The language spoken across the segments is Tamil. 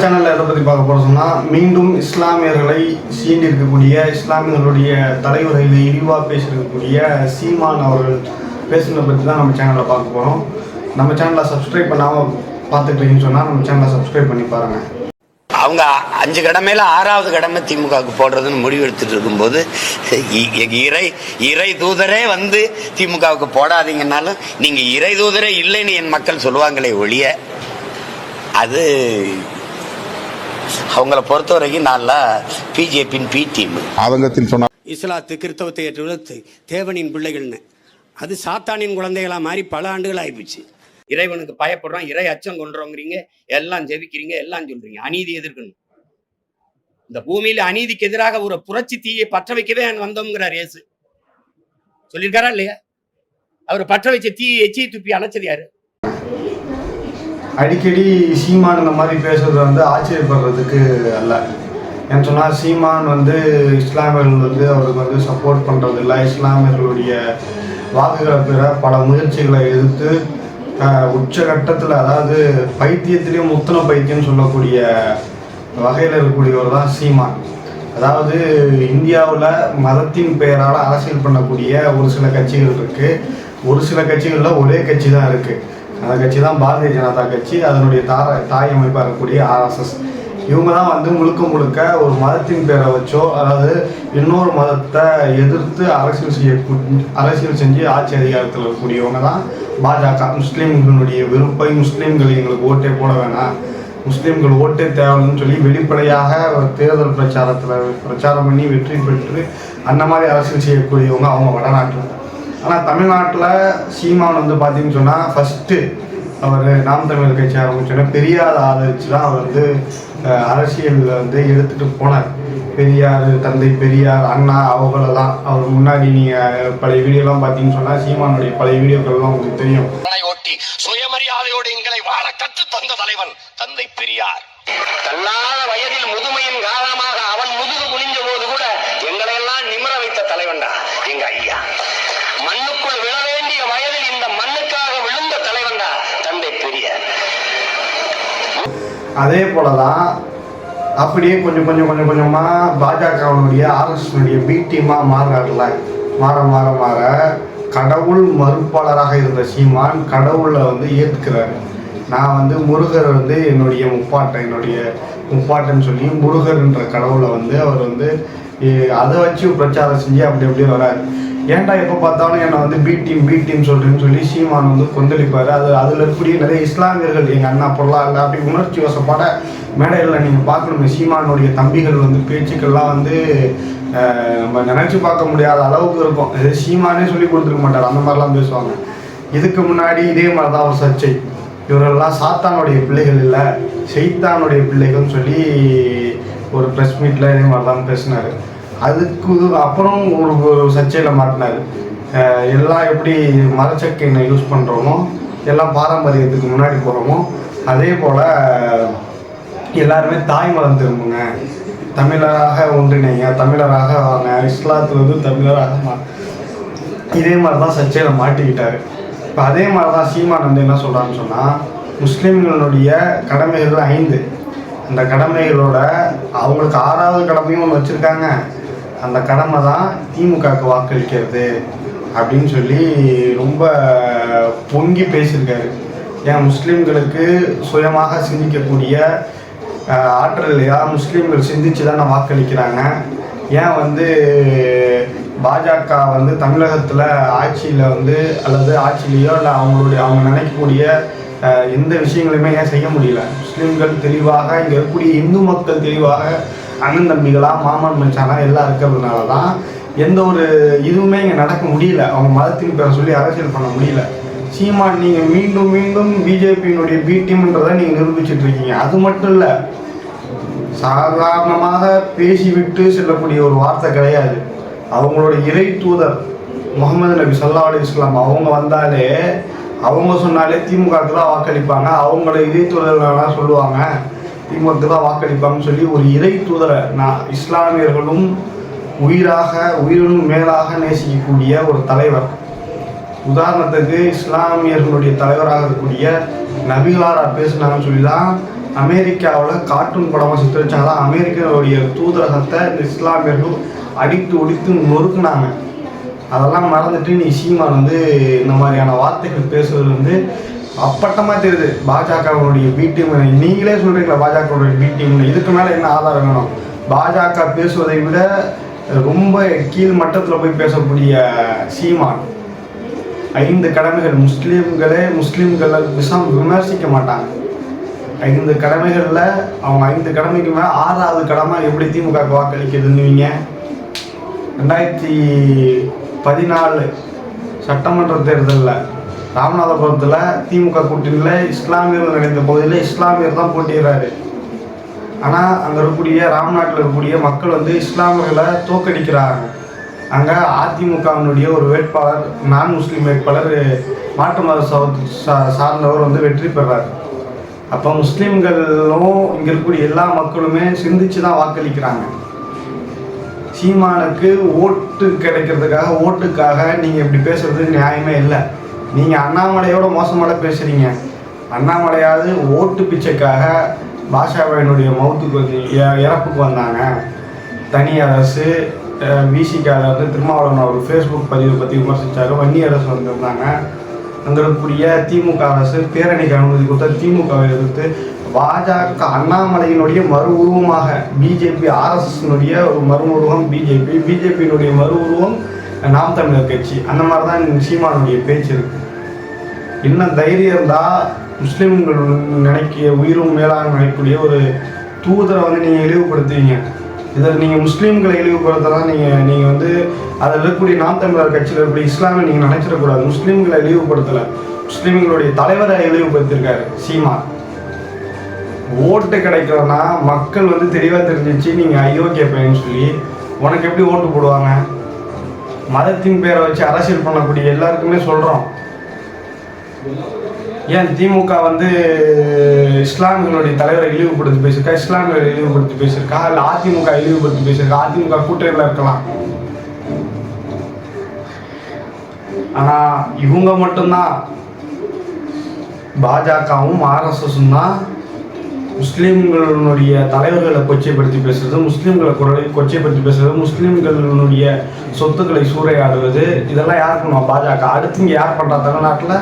சேனலில் எதை பற்றி பார்க்க போகிறோம் சொன்னால் மீண்டும் இஸ்லாமியர்களை சீண்டிருக்கக்கூடிய இஸ்லாமியர்களுடைய தலைவர்கள் இழிவாக பேசியிருக்கக்கூடிய சீமான் அவர்கள் பேசுனதை பற்றி தான் நம்ம சேனலில் பார்க்க போகிறோம் நம்ம சேனலை சப்ஸ்கிரைப் பண்ணாமல் பார்த்துக்கிட்டீங்கன்னு சொன்னால் நம்ம சேனலை சப்ஸ்கிரைப் பண்ணி பாருங்கள் அவங்க அஞ்சு கடமையில் ஆறாவது கடமை திமுகவுக்கு போடுறதுன்னு முடிவு எடுத்துட்டு இருக்கும்போது இ- இறை இறை தூதரே வந்து திமுகவுக்கு போடாதீங்கன்னாலும் நீங்கள் இறை தூதரே இல்லைன்னு என் மக்கள் சொல்லுவாங்களே ஒழிய அது அவங்கள பொறுத்த வரைக்கும் நல்லா பிஜேபியின் பி டீம் ஆதங்கத்தில் சொன்னார் இஸ்லாத்து கிறிஸ்தவத்தை ஏற்றுவது தேவனின் பிள்ளைகள்னு. அது சாத்தானின் குழந்தைகளா மாறி பல ஆண்டுகள் ஆயிப்போச்சு இறைவனுக்கு பயப்படுறோம் இறை அச்சம் கொண்டுறோங்கிறீங்க எல்லாம் ஜெபிக்கிறீங்க எல்லாம் சொல்றீங்க. அநீதி எதிர்க்கணும். இந்த பூமியில அநீதிக்கு எதிராக ஒரு புரட்சி தீயை பற்ற வைக்கவே வந்தோங்கிறார் இயேசு. சொல்லியிருக்காரா இல்லையா? அவர் பற்ற வச்ச தீயை எச்சி துப்பி அணைச்சது யாரு? அடிக்கடி சீமான் இந்த மாதிரி பேசுறது வந்து ஆச்சரியப்படுறதுக்கு அல்ல. ஏன்னு சொன்னால் சீமான் வந்து இஸ்லாமியர்கள் வந்து அவருக்கு வந்து சப்போர்ட் பண்ணுறது இல்லை இஸ்லாமியர்களுடைய வாக்குகளை பெற பல முயற்சிகளை எதிர்த்து உச்சகட்டத்தில் அதாவது பைத்தியத்திலையும் முத்தன பைத்தியம்னு சொல்லக்கூடிய வகையில் இருக்கக்கூடியவர் தான் சீமான். அதாவது இந்தியாவில் மதத்தின் பெயரால் அரசியல் பண்ணக்கூடிய ஒரு சில கட்சிகள் இருக்குது ஒரு சில கட்சிகளில் ஒரே கட்சி தான் இருக்குது அந்த கட்சி தான் பாரதிய ஜனதா கட்சி அதனுடைய தார தாய் அமைப்பாக இருக்கக்கூடிய ஆர்எஸ்எஸ் இவங்க தான் வந்து முழுக்க முழுக்க ஒரு மதத்தின் பேரை வச்சோ அதாவது இன்னொரு மதத்தை எதிர்த்து அரசியல் செய்ய அரசியல் செஞ்சு ஆட்சி அதிகாரத்தில் இருக்கக்கூடியவங்க தான் பாஜக. முஸ்லீம்களுடைய விருப்பை முஸ்லீம்கள் எங்களுக்கு ஓட்டே போட வேணாம். முஸ்லீம்கள் ஓட்டே தேவைன்னு சொல்லி வெளிப்படையாக ஒரு தேர்தல் பிரச்சாரத்தில் பிரச்சாரம் பண்ணி வெற்றி பெற்று அந்த மாதிரி அரசியல் செய்யக்கூடியவங்க அவங்க வடநாட்டில். ஆனால் தமிழ்நாட்டில் சீமான் வந்து பார்த்தீங்கன்னு சொன்னால் ஃபஸ்ட்டு அவர் நாம் தமிழர் கட்சி ஆரம்பிச்சோன்னா பெரியார் ஆதரிச்சு தான் அவர் வந்து அரசியலில் வந்து எடுத்துகிட்டு போனார். பெரியார் தந்தை பெரியார் அண்ணா அவங்களெல்லாம் அவர் முன்னாடி நீங்கள் பழைய வீடியோலாம் பார்த்தீங்கன்னு சொன்னால் சீமானுடைய பழைய வீடியோக்கள்லாம் உங்களுக்கு தெரியும். சுயமரியாதையோடு எங்களை வாழ கற்று தந்த தலைவன் தந்தை பெரியார். தள்ளாத வயதில் முதுமையின் காரணமாக அவன் முதுகு குனிஞ்ச போது கூட எல்லாம் நிமிர வைத்த தலைவன்டா. எங்க ஐயா. மண்ணுக்குள் விழ வேண்டிய வயதில் இந்த மண்ணுக்காக விழுந்த தலைவன்டா தந்தை பெரிய அதே போலதான் அப்படியே கொஞ்சம் கொஞ்சம் கொஞ்சம் கொஞ்சமாக பாஜகவினுடைய ஆர்எஸ்னுடைய பி டீமாக மாறுறாருல மாற மாற மாற கடவுள் மறுப்பாளராக இருந்த சீமான் கடவுளை வந்து ஏற்றுக்கிறாரு நான் வந்து முருகர் வந்து என்னுடைய முப்பாட்டை என்னுடைய முப்பாட்டன் சொல்லி முருகர்ன்ற கடவுளை வந்து அவர் வந்து அதை வச்சு பிரச்சாரம் செஞ்சு அப்படி அப்படியே வராரு. ஏன்டா எப்போ பார்த்தாலும் என்னை வந்து பி டீம் பி டீம் சொல்கிறேன்னு சொல்லி சீமான் வந்து கொந்தளிப்பார். அது அதில் இருக்கக்கூடிய நிறைய இஸ்லாமியர்கள் எங்கள் அண்ணா பொருளா இல்லை அப்படி உணர்ச்சி வசப்பாட மேடையில் நீங்கள் பார்க்கணும். சீமானுடைய தம்பிகள் வந்து பேச்சுக்கள்லாம் வந்து நம்ம நினச்சி பார்க்க முடியாத அளவுக்கு இருக்கும். இது சீமானே சொல்லி கொடுத்துருக்க மாட்டார். அந்த மாதிரிலாம் பேசுவாங்க. இதுக்கு முன்னாடி இதே மாதிரி தான் ஒரு சர்ச்சை. இவரெல்லாம் சாத்தானுடைய பிள்ளைகள் இல்லை செய்தானுடைய பிள்ளைகள்னு சொல்லி ஒரு ப்ரெஸ் மீட்டில் இதே மாதிரி தான் பேசினார். அதுக்கு அப்புறம் ஒரு ஒரு சர்ச்சையில் மாட்டினார். எல்லாம் எப்படி மரச்சக்கைனை யூஸ் பண்ணுறோமோ எல்லாம் பாரம்பரியத்துக்கு முன்னாடி போகிறோமோ அதே போல் எல்லாருமே தாய் மதம் திரும்புங்க. தமிழராக ஒன்றிணைங்க தமிழராக வாங்க இஸ்லாத்துலேருந்து தமிழராக மா இதே மாதிரி தான் சர்ச்சையில் மாட்டிக்கிட்டாரு. இப்போ அதே மாதிரி தான் சீமான் வந்து என்ன சொல்கிறான்னு சொன்னால் முஸ்லீம்களுடைய கடமைகள் ஐந்து. அந்த கடமைகளோட அவங்களுக்கு ஆறாவது கடமையும் ஒன்று வச்சுருக்காங்க. அந்த கடமை தான் திமுகவுக்கு வாக்களிக்கிறது அப்படின்னு சொல்லி ரொம்ப பொங்கி பேசியிருக்காரு. ஏன் முஸ்லீம்களுக்கு சுயமாக சிந்திக்கக்கூடிய ஆற்றல் இல்லையா முஸ்லீம்கள் சிந்திச்சு தானே வாக்களிக்கிறாங்க. ஏன் வந்து பாஜக வந்து தமிழகத்தில் ஆட்சியில் வந்து அல்லது ஆட்சியிலையோ இல்லை அவங்களுடைய அவங்க நினைக்கக்கூடிய எந்த விஷயங்களுமே ஏன் செய்ய முடியல? முஸ்லீம்கள் தெளிவாக இங்கே இருக்கக்கூடிய இந்து மக்கள் தெளிவாக அண்ணன் தம்பிகளாக மாமன் மச்சானா எல்லாம் இருக்கிறதுனால தான் எந்த ஒரு இதுவுமே இங்கே நடக்க முடியல. அவங்க மதத்தின் பேரை சொல்லி அரசியல் பண்ண முடியல. சீமான் நீங்கள் மீண்டும் மீண்டும் பிஜேபியினுடைய பி டீம்ன்றதை நீங்கள் நிரூபிச்சிட்டு இருக்கீங்க. அது மட்டும் இல்லை சாதாரணமாக பேசிவிட்டு செல்லக்கூடிய ஒரு வார்த்தை கிடையாது. அவங்களோட இறை தூதர் முகமது நபி சல்லா அலி இஸ்லாம் அவங்க வந்தாலே அவங்க சொன்னாலே திமுகவுக்கு தான் வாக்களிப்பாங்க. அவங்களோட இறை தூதர்கள்லாம் சொல்லுவாங்க? திமுகவுக்கு தான் வாக்களிப்பாங்கன்னு சொல்லி ஒரு இறை தூதரை நான் இஸ்லாமியர்களும் உயிராக உயிரினும் மேலாக நேசிக்கக்கூடிய ஒரு தலைவர். உதாரணத்துக்கு இஸ்லாமியர்களுடைய தலைவராக இருக்கக்கூடிய நபிகளாரா பேசுனாங்கன்னு சொல்லி தான் அமெரிக்காவில் கார்ட்டூன் படமாக சித்தரிச்சாங்க அமெரிக்காவுடைய தூதரகத்தை இந்த இஸ்லாமியர்கள் அடித்து ஒடித்து நொறுக்குனாங்க. அதெல்லாம் மறந்துட்டு நீ சீமான் வந்து இந்த மாதிரியான வார்த்தைகள் பேசுவது வந்து அப்பட்டமாக தெரியுது. பாஜகவினுடைய பி டீம் நீங்களே சொல்கிறீங்களா பாஜகவுடைய பி டீம் இதுக்கு மேலே என்ன ஆதாரம் வேணும்? பாஜக பேசுவதை விட ரொம்ப கீழ் மட்டத்தில் போய் பேசக்கூடிய சீமான். ஐந்து கடமைகள். முஸ்லீம்களே முஸ்லீம்களை விஷம் விமர்சிக்க மாட்டாங்க. ஐந்து கடமைகளில் அவங்க ஐந்து கடமைக்கு மேலே ஆறாவது கடமை எப்படி திமுக வாக்களிக்கிறதுன்னு ரெண்டாயிரத்தி பதினாலு சட்டமன்ற தேர்தலில் ராமநாதபுரத்தில் திமுக கூட்டணியில் இஸ்லாமியர்கள் நிறைந்த பகுதியில் இஸ்லாமியர் தான் போட்டிடுறாரு ஆனால் அங்கே இருக்கக்கூடிய ராம்நாட்டில் இருக்கக்கூடிய மக்கள் வந்து இஸ்லாமியர்களை தோக்கடிக்கிறாங்க அங்கே அதிமுகவினுடைய ஒரு வேட்பாளர் நான் முஸ்லீம் வேட்பாளர் மாற்று மத சா- சார்ந்தவர் வந்து வெற்றி பெறார். அப்போ முஸ்லீம்களும் இங்கே இருக்கக்கூடிய எல்லா மக்களுமே சிந்திச்சு தான் வாக்களிக்கிறாங்க. சீமானுக்கு ஓட்டு கிடைக்கிறதுக்காக ஓட்டுக்காக நீங்கள் இப்படி பேசுறது நியாயமே இல்லை. நீங்கள் அண்ணாமலையோட மோசமாக பேசுகிறீங்க அண்ணாமலையாவது ஓட்டு பிச்சைக்காக பாஷாபாயினுடைய மவுத்துக்கு வந்து இறப்புக்கு வந்தாங்க. தனி அரசு விசிக்காக வந்து திருமாவளவன் அவர் ஃபேஸ்புக் பதிவு பற்றி விமர்சித்தார் வன்னி அரசு வந்திருந்தாங்க. அங்கே திமுக அரசு பேரணிக்கு அனுமதி கொடுத்த திமுகவை எதிர்த்து பாஜக அண்ணாமலையினுடைய மறு உருவமாக பிஜேபி ஆர்எஸ்எஸ்னுடைய ஒரு மறு உருவம் பிஜேபி பிஜேபியினுடைய மறு உருவம் நாம் தமிழர் கட்சி. அந்த மாதிரி தான் சீமானுடைய பேச்சு இருக்கு. இன்னும் தைரியம் இருந்தால் முஸ்லீம்கள் நினைக்க உயிரும் மேலாக நினைக்கக்கூடிய ஒரு தூதரை வந்து நீங்கள் இழிவுபடுத்துவீங்க. இதில் நீங்கள் முஸ்லீம்களை இழிவுபடுத்தலாம் நீங்கள் நீங்கள் வந்து அதில் இருக்கக்கூடிய நாம் தமிழர் கட்சியில் இருக்கக்கூடிய இஸ்லாமை நீங்கள் நினைச்சிடக்கூடாது. முஸ்லீம்களை இழிவுபடுத்தலை. முஸ்லீம்களுடைய தலைவரை இழிவுபடுத்தியிருக்காரு சீமா ஓட்டு கிடைக்கலன்னா மக்கள் வந்து தெளிவாக தெரிஞ்சிச்சு நீங்கள் அயோக்கிய பையன்னு சொல்லி உனக்கு எப்படி ஓட்டு போடுவாங்க? மதத்தின் பேரை வச்சு அரசியல் பண்ணக்கூடிய எல்லாருக்குமே சொல்கிறோம் ஏன் திமுக வந்து இஸ்லாமியர்களுடைய தலைவரை இழிவுபடுத்தி பேசியிருக்கா? இஸ்லாமியர்களை இழிவுபடுத்தி பேசியிருக்கா? இல்லை அதிமுக இழிவுபடுத்தி பேசியிருக்கா? அதிமுக கூட்டணியில் இருக்கலாம். ஆனால் இவங்க மட்டும்தான். பாஜகவும் ஆர்எஸ்எஸும் தான் முஸ்லீம்களுடைய தலைவர்களை கொச்சைப்படுத்தி பேசுறது முஸ்லீம்களை குரலை கொச்சைப்படுத்தி பேசுறது முஸ்லீம்களுடைய சொத்துக்களை சூறையாடுவது இதெல்லாம் யார் பண்ணுவா? பாஜக. அடுத்து இங்கே யார் பண்ணுறா தமிழ்நாட்டில்?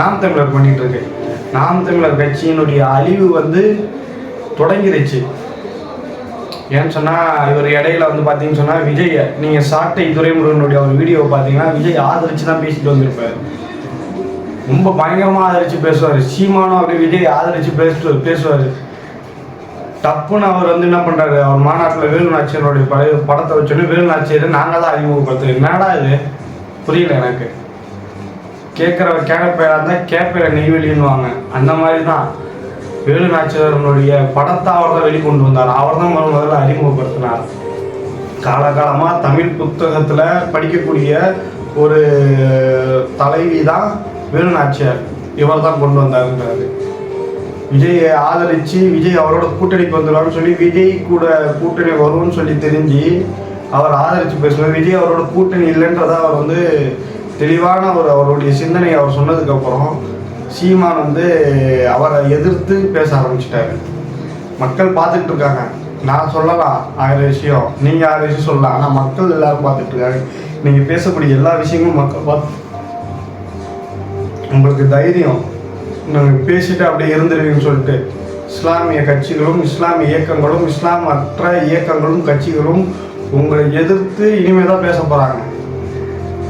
நாம் தமிழர் பண்ணிட்டு இருக்கு. நாம் தமிழர் கட்சியினுடைய அழிவு வந்து தொடங்கிருச்சு. ஏன்னு சொன்னால் இவர் இடையில வந்து பார்த்தீங்கன்னு சொன்னால் விஜய் நீங்கள் சாட்டை துரைமுருகனுடைய ஒரு வீடியோ பார்த்தீங்கன்னா விஜய் ஆதரிச்சு தான் பேசிட்டு வந்திருப்பார். ரொம்ப பயங்கரமாக ஆதரிச்சு பேசுவார். சீமானும் அப்படி விஜய் ஆதரிச்சு பேசிட்டு பேசுவார். டப்புன்னு அவர் வந்து என்ன பண்ணுறாரு அவர் மாநாட்டில் வேலுநாச்சியனுடைய பழைய படத்தை வச்சோன்னே வேலுநாச்சியரை நாங்கள் தான் அறிமுகப்படுத்துறோம். என்னடா இது? புரியல எனக்கு. கேட்குற கேட்பையாக இருந்தால் கேட்பையில நெய்வேலின்னுவாங்க. அந்த மாதிரி தான் வேலு நாச்சியாரனுடைய படத்தை அவர் தான் வெளிக்கொண்டு வந்தார். அவர் தான் முதல் முதல்ல அறிமுகப்படுத்தினார். காலகாலமாக தமிழ் புத்தகத்தில் படிக்கக்கூடிய ஒரு தலைவி தான் வேலு நாச்சியார் இவர் தான் கொண்டு வந்தாருன்றாரு. விஜயை ஆதரித்து விஜய் அவரோட கூட்டணிக்கு வந்துடுவான்னு சொல்லி விஜய் கூட கூட்டணி வரும்னு சொல்லி தெரிஞ்சு அவர் ஆதரித்து பேசுவார். விஜய் அவரோட கூட்டணி இல்லைன்றதை அவர் வந்து தெளிவான ஒரு அவருடைய சிந்தனையை அவர் சொன்னதுக்கப்புறம் சீமான் வந்து அவரை எதிர்த்து பேச ஆரம்பிச்சிட்டாரு. மக்கள் பார்த்துட்டு இருக்காங்க நான் சொல்லலாம் ஆயிரம் விஷயம். நீங்கள் ஆயிரம் விஷயம் சொல்லலாம். ஆனால் மக்கள் எல்லாரும் பார்த்துட்டு இருக்காங்க நீங்கள் பேசக்கூடிய எல்லா விஷயங்களும் மக்கள் பார்த்து உங்களுக்கு தைரியம். பேசிட்டு அப்படியே இருந்துருவீங்கன்னு சொல்லிட்டு இஸ்லாமிய கட்சிகளும் இஸ்லாமிய இயக்கங்களும் இஸ்லாம் அற்ற இயக்கங்களும் கட்சிகளும் உங்களை எதிர்த்து இனிமேல் தான் பேச போகிறாங்க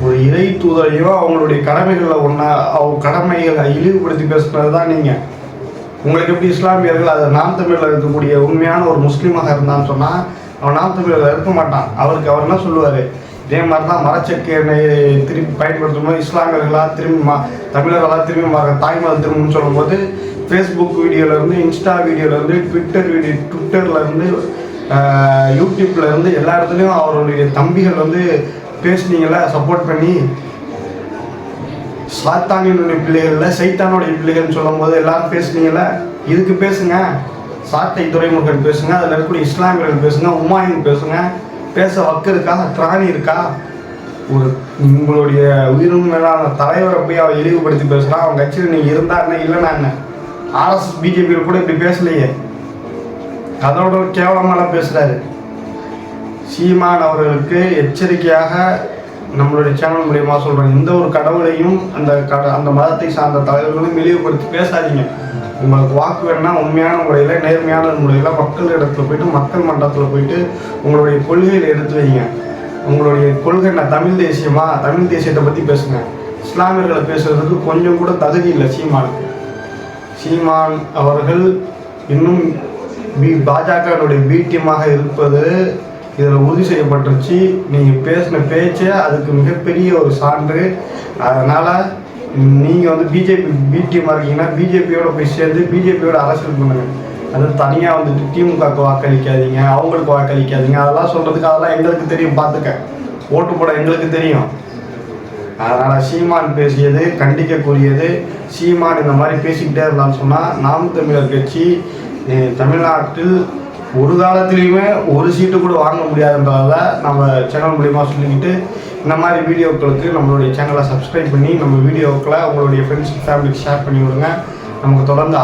ஒரு இறை தூதரையோ அவங்களுடைய கடமைகளில் ஒன்றா அவங்க கடமைகளை இழிவுபடுத்தி பேசுனது தான் நீங்கள் உங்களுக்கு எப்படி இஸ்லாமியர்கள் அது நாம் தமிழில் இருக்கக்கூடிய உண்மையான ஒரு முஸ்லீமாக இருந்தான்னு சொன்னால் அவன் நாம் தமிழில் இருக்க மாட்டான். அவருக்கு அவர் என்ன சொல்லுவார்? இதே மாதிரி தான் மரச்செக்கனை திரும்பி பயன்படுத்தும் போது இஸ்லாமியர்களாக திரும்பி மா தமிழர்களாக திரும்பி மாற தாய்மதம் திரும்புன்னு சொல்லும்போது ஃபேஸ்புக் வீடியோலேருந்து இன்ஸ்டா வீடியோலேருந்து ட்விட்டர் வீடியோ ட்விட்டர்லேருந்து யூடியூப்லேருந்து எல்லா இடத்துலையும் அவருடைய தம்பிகள் வந்து பேசுனீங்கள சப்போர்ட் பண்ணி சாத்தானியனுடைய பிள்ளைகளில் சைத்தானுடைய பிள்ளைகள்னு சொல்லும்போது எல்லாரும் பேசுனீங்கள இதுக்கு பேசுங்க. சாத்தை துறைமுகன் பேசுங்க அதில் இருக்கக்கூடிய இஸ்லாமியர்கள் பேசுங்க உமாயின் பேசுங்க. பேச வக்கு இருக்கா? திராணி இருக்கா? ஒரு உங்களுடைய உயிரும் மேலான தலைவரை போய் அவள் இழிவுபடுத்தி பேசுனா அவங்க கட்சியில் நீங்கள் இருந்தா என்ன இல்லைனா என்ன? ஆர்எஸ் பிஜேபியில் கூட இப்படி பேசலையே. அதோட கேவலமாலாம் பேசுகிறாரு சீமான் அவர்களுக்கு எச்சரிக்கையாக நம்மளுடைய சேனல் மூலியமாக சொல்கிறேன் எந்த ஒரு கடவுளையும் அந்த கட அந்த மதத்தை சார்ந்த தலைவர்களும் இழிவுபடுத்தி பேசாதீங்க. உங்களுக்கு வாக்கு வேணும்னா உண்மையான முறையில் நேர்மையான முறையில் மக்கள் இடத்துல போயிட்டு மக்கள் மன்றத்தில் போயிட்டு உங்களுடைய கொள்கையில் எடுத்து வைங்க. உங்களுடைய கொள்கை என்ன? தமிழ் தேசியமா? தமிழ் தேசியத்தை பற்றி பேசுங்க. இஸ்லாமியர்களை பேசுறதுக்கு கொஞ்சம் கூட தகுதி இல்லை சீமானுக்கு சீமான் அவர்கள் இன்னும் பி பாஜகனுடைய பீட்டியமாக இருப்பது இதில் உறுதி செய்யப்பட்டுருச்சு. நீங்கள் பேசின பேச்சே அதுக்கு மிகப்பெரிய ஒரு சான்று. அதனால் நீங்கள் வந்து பிஜேபி பி டீமாக இருக்கீங்கன்னா பிஜேபியோட போய் சேர்ந்து பிஜேபியோட அரசியல் பண்ணுங்கள் அது தனியாக வந்துட்டு திமுகவுக்கு வாக்களிக்காதீங்க அவங்களுக்கு வாக்களிக்காதீங்க. அதெல்லாம் சொல்கிறதுக்கு அதெல்லாம் எங்களுக்கு தெரியும் பார்த்துக்க. ஓட்டு போட எங்களுக்கு தெரியும். அதனால் சீமான் பேசியது கண்டிக்கக்கூடியது. சீமான் இந்த மாதிரி பேசிக்கிட்டே இருந்தான்னு சொன்னால் நாம் தமிழர் கட்சி தமிழ்நாட்டில் ஒரு காலத்துலேயுமே ஒரு சீட்டு கூட வாங்க முடியாதுன்றதால நம்ம சேனல் மூலியமாக சொல்லிக்கிட்டு இந்த மாதிரி வீடியோக்களுக்கு நம்மளுடைய சேனலை சப்ஸ்கிரைப் பண்ணி நம்ம வீடியோக்களை உங்களுடைய ஃப்ரெண்ட்ஸ் ஃபேமிலிக்கு ஷேர் பண்ணி விடுங்க. நமக்கு தொடர்ந்து